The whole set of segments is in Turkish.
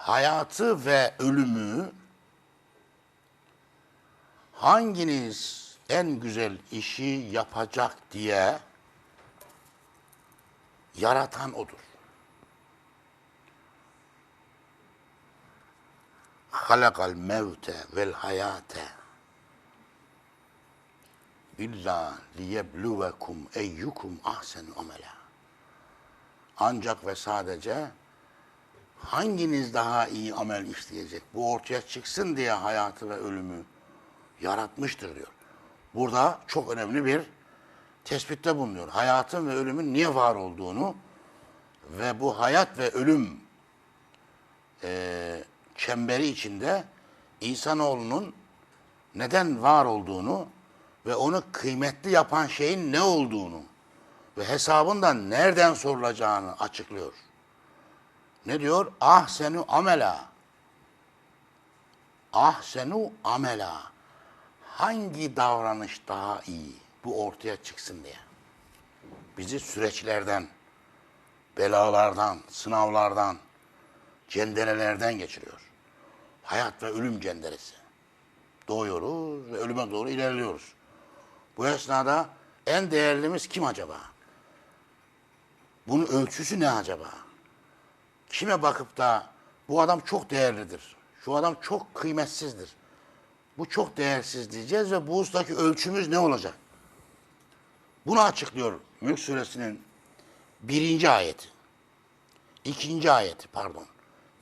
hayatı ve ölümü hanginiz en güzel işi yapacak diye yaratan odur. halakal mevte vel hayate illa liyebluvekum eyyukum ahsenu amela. Ancak ve sadece hanginiz daha iyi amel işleyecek? Bu ortaya çıksın diye hayatı ve ölümü yaratmıştır diyor. Burada çok önemli bir tespitte bulunuyor. Hayatın ve ölümün niye var olduğunu ve bu hayat ve ölüm eee çemberi içinde insanoğlunun neden var olduğunu ve onu kıymetli yapan şeyin ne olduğunu ve hesabından nereden sorulacağını açıklıyor. Ne diyor? Ahsenu amela. Ahsenu amela. Hangi davranış daha iyi? Bu ortaya çıksın diye. Bizi süreçlerden, belalardan, sınavlardan, cenderelerden geçiriyor. Hayat ve ölüm cenderesi. Doğuyoruz ve ölüme doğru ilerliyoruz. Bu esnada en değerlimiz kim acaba? Bunun ölçüsü ne acaba? Kime bakıp da bu adam çok değerlidir, şu adam çok kıymetsizdir, bu çok değersiz diyeceğiz ve bu ustaki ölçümüz ne olacak? Bunu açıklıyor Mülk Suresinin birinci ayeti. ikinci ayeti pardon.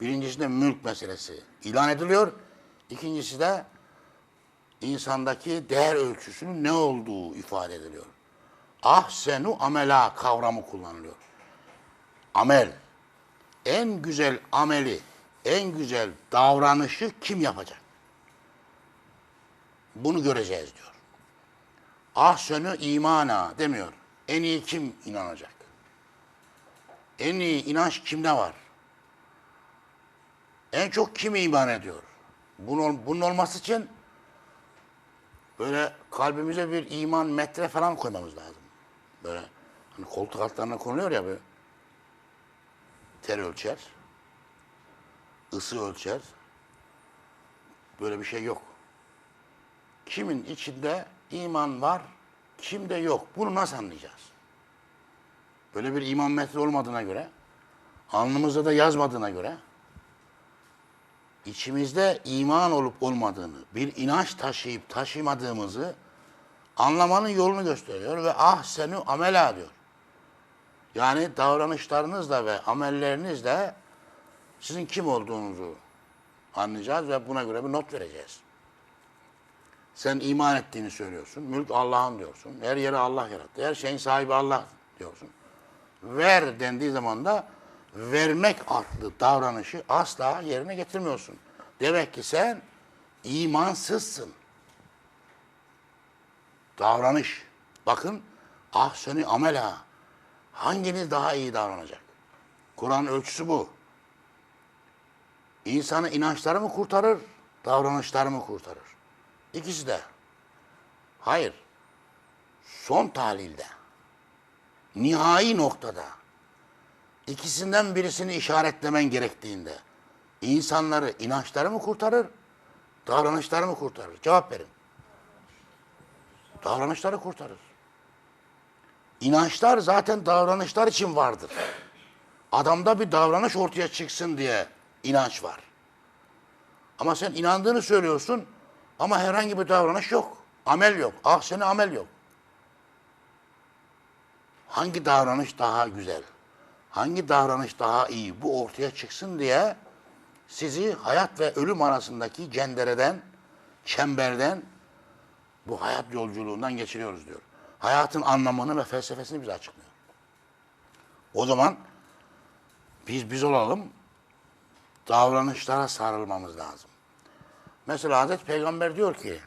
Birincisinde mülk meselesi ilan ediliyor. İkincisi de insandaki değer ölçüsünün ne olduğu ifade ediliyor. Ahsenu amela kavramı kullanılıyor. Amel. En güzel ameli, en güzel davranışı kim yapacak? Bunu göreceğiz diyor. Ahsenü imana demiyor. En iyi kim inanacak? En iyi inanç kimde var? En çok kim iman ediyor? Bunun, bunun olması için böyle kalbimize bir iman metre falan koymamız lazım. Böyle hani koltuk altlarına konuluyor ya böyle ter ölçer, ısı ölçer. Böyle bir şey yok. Kimin içinde iman var, kimde yok. Bunu nasıl anlayacağız? Böyle bir iman metre olmadığına göre, alnımızda da yazmadığına göre içimizde iman olup olmadığını, bir inanç taşıyıp taşımadığımızı anlamanın yolunu gösteriyor ve ah seni amela diyor. Yani davranışlarınızla ve amellerinizle sizin kim olduğunuzu anlayacağız ve buna göre bir not vereceğiz. Sen iman ettiğini söylüyorsun. Mülk Allah'ın diyorsun. Her yeri Allah yarattı. Her şeyin sahibi Allah diyorsun. Ver dendiği zaman da vermek adlı davranışı asla yerine getirmiyorsun. Demek ki sen imansızsın. Davranış. Bakın ahseni amela. Hanginiz daha iyi davranacak? Kur'an ölçüsü bu. İnsanı inançları mı kurtarır, davranışları mı kurtarır? İkisi de. Hayır. Son tahlilde. Nihai noktada. İkisinden birisini işaretlemen gerektiğinde insanları inançları mı kurtarır, davranışları mı kurtarır? Cevap verin. Davranışları kurtarır. İnançlar zaten davranışlar için vardır. Adamda bir davranış ortaya çıksın diye inanç var. Ama sen inandığını söylüyorsun ama herhangi bir davranış yok. Amel yok. Ah seni amel yok. Hangi davranış daha güzel? Hangi davranış daha iyi? Bu ortaya çıksın diye sizi hayat ve ölüm arasındaki cendereden, çemberden bu hayat yolculuğundan geçiriyoruz diyor. Hayatın anlamını ve felsefesini bize açıklıyor. O zaman biz biz olalım, davranışlara sarılmamız lazım. Mesela Hazreti Peygamber diyor ki,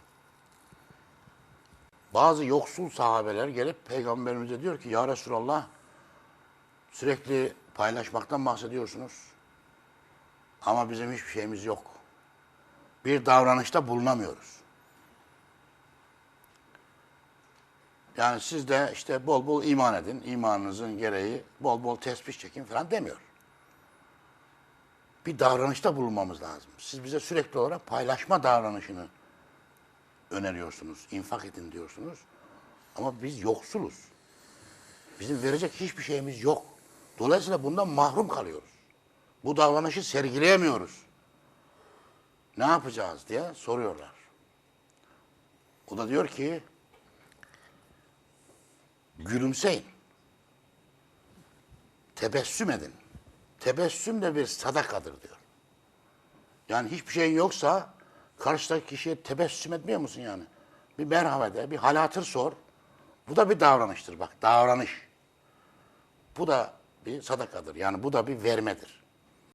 bazı yoksul sahabeler gelip Peygamberimize diyor ki, Ya Resulallah, sürekli paylaşmaktan bahsediyorsunuz. Ama bizim hiçbir şeyimiz yok. Bir davranışta bulunamıyoruz. Yani siz de işte bol bol iman edin. imanınızın gereği bol bol tesbih çekin falan demiyor. bir davranışta bulunmamız lazım. Siz bize sürekli olarak paylaşma davranışını öneriyorsunuz. infak edin diyorsunuz. Ama biz yoksuluz. Bizim verecek hiçbir şeyimiz yok. Dolayısıyla bundan mahrum kalıyoruz. Bu davranışı sergileyemiyoruz. Ne yapacağız diye soruyorlar. O da diyor ki gülümseyin. Tebessüm edin. Tebessüm de bir sadakadır diyor. Yani hiçbir şeyin yoksa karşıdaki kişiye tebessüm etmiyor musun yani? Bir merhaba de, bir hal hatır sor. Bu da bir davranıştır bak, davranış. Bu da bir sadakadır. Yani bu da bir vermedir.